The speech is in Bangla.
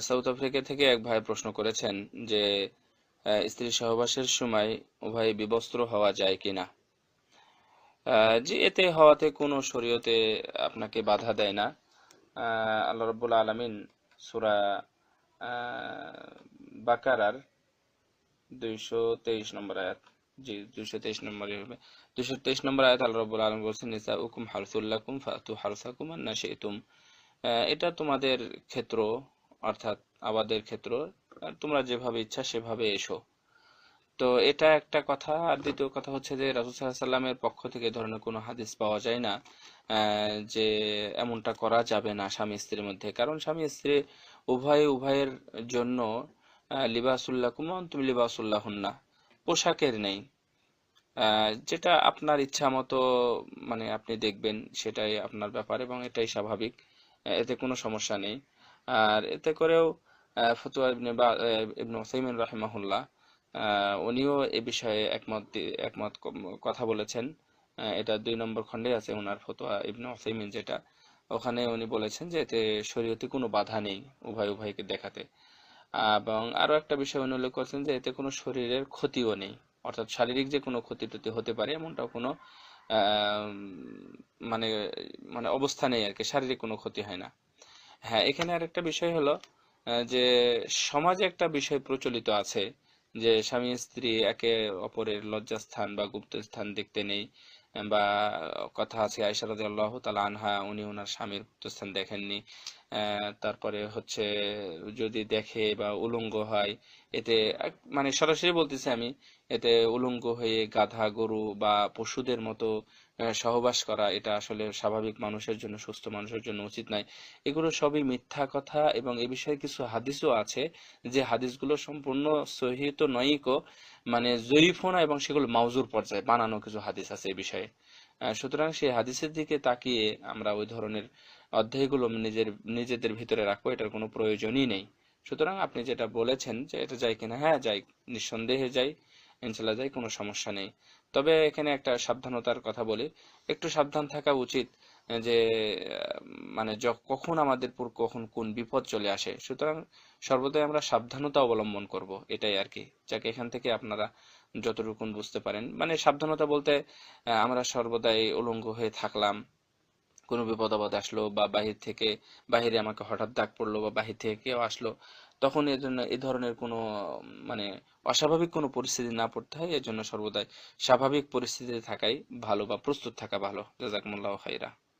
সাউথ আফ্রিকা থেকে এক ভাই প্রশ্ন করেছেন যে স্ত্রী সহবাসের সময় উভয় বিবস্ত্র হওয়া যায় কিনা? জি এতে হওয়াতে কোনো শরীয়তে আপনাকে বাধা দেয় না। আল্লাহ রাব্বুল আলামিন সূরা বাকারার দুইশো তেইশ নম্বর আয়াত জি দুইশো তেইশ নম্বর হবে। দুইশো তেইশ নম্বর আয়াত আল্লাহ রাব্বুল আলামিন বলছেন নিসা উকুম হারসুল্লাকুম ফাতু হারসাকুম শি'তুম আহ, এটা তোমাদের ক্ষেত্র অর্থাৎ আবাদের ক্ষেত্র তোমরা যেভাবে ইচ্ছা সেভাবে এসো। তো এটা একটা কথা। আর দ্বিতীয় কথা হচ্ছে যে রাসূল সাল্লামের পক্ষ থেকে ধরনের কোনো হাদিস পাওয়া যায় না যে এমনটা করা যাবে না স্বামী স্ত্রীর মধ্যে। কারণ স্বামী স্ত্রী উভয় উভয়ের জন্য আহ, লিবাসুল্লাকুম তুমি লিবাসুল্লাহুন্না পোশাকের নেই। যেটা আপনার ইচ্ছা মতো মানে আপনি দেখবেন সেটাই আপনার ব্যাপার এবং এটাই স্বাভাবিক। এতে কোনো সমস্যা নেই। আর এতে করেও ফতুয়া ইবনে বা রাহিমাহুল্লাহ উনিও এ বিষয়ে একমত একমত কথা বলেছেন। এটা দুই নম্বর খণ্ডে আছে ওনার ফতোয়া ইবনে উসাইমিন যেটা। ওখানে উনি বলেছেন যে এতে শরীয়তে কোনো বাধা নেই উভয় উভয়কে দেখাতে। এবং আরও একটা বিষয় উনি উল্লেখ করেছেন যে এতে কোনো শরীরের ক্ষতিও নেই। অর্থাৎ শারীরিক যে কোনো ক্ষতি টতি হতে পারে, এমনটাও কোনো মানে মানে অবস্থা নেই আর কি, শারীরিক কোনো ক্ষতি হয় না। হ্যাঁ এখানে আর একটা বিষয় হলো যে সমাজে একটা বিষয় প্রচলিত আছে, যে স্বামী স্ত্রী একে অপরের লজ্জাস্থান বা গুপ্ত স্থান দেখতে নেই, বা কথা আছে আয়েশা আল্লাহ তালা আনহা, উনি ওনার স্বামীর গুপ্তস্থান দেখেননি। তারপরে হচ্ছে যদি দেখে বা উলঙ্গ হয়, এতে মানে সরাসরি বলতেছি আমি, এতে উলঙ্গ হয়ে গাধা গরু বা পশুদের মতো সহবাস করা, এটা আসলে স্বাভাবিক মানুষের জন্য, সুস্থ মানুষের জন্য উচিত নয়। এগুলো সবই মিথ্যা কথা এবং এ বিষয়ে কিছু হাদিসও আছে যে হাদিসগুলো সম্পূর্ণ সহিত তো মানে জয়ীফও না এবং সেগুলো মাউজুর পর্যায়ে বানানো কিছু হাদিস আছে এ বিষয়ে। সুতরাং সেই হাদিসের দিকে তাকিয়ে আমরা ওই ধরনের অধ্যায়গুলো নিজের, নিজেদের ভিতরে রাখব, এটার কোনো প্রয়োজনই নেই। সুতরাং আপনি যেটা বলেছেন যে এটা যাই কিনা হ্যাঁ যাই নিঃসন্দেহে যাই ইনশাল্লাহ যাই কোনো সমস্যা নেই। তবে এখানে একটা সাবধানতার কথা বলি, একটু সাবধান থাকা উচিত। যে মানে কখন আমাদের পুর কখন কোন বিপদ চলে আসে। সুতরাং সর্বদাই আমরা সাবধানতা অবলম্বন করব, এটাই আর কি। যাকে, এখান থেকে আপনারা যতটুকু বুঝতে পারেন। মানে সাবধানতা বলতে আমরা সর্বদাই উলঙ্গ হয়ে থাকলাম। কোনো বিপদ আপদ আসলো বা বাহির থেকে, বাহিরে আমাকে হঠাৎ ডাক পড়ল বা বাহির থেকে কেউ আসলো, তখন এর জন্য এই ধরনের কোনো মানে অস্বাভাবিক কোনো পরিস্থিতি না পড়তে হয়। এর জন্য সর্বদাই স্বাভাবিক পরিস্থিতিতে থাকাই ভালো বা প্রস্তুত থাকা ভালো। জাজাকুমুল্লাহ খাইরা।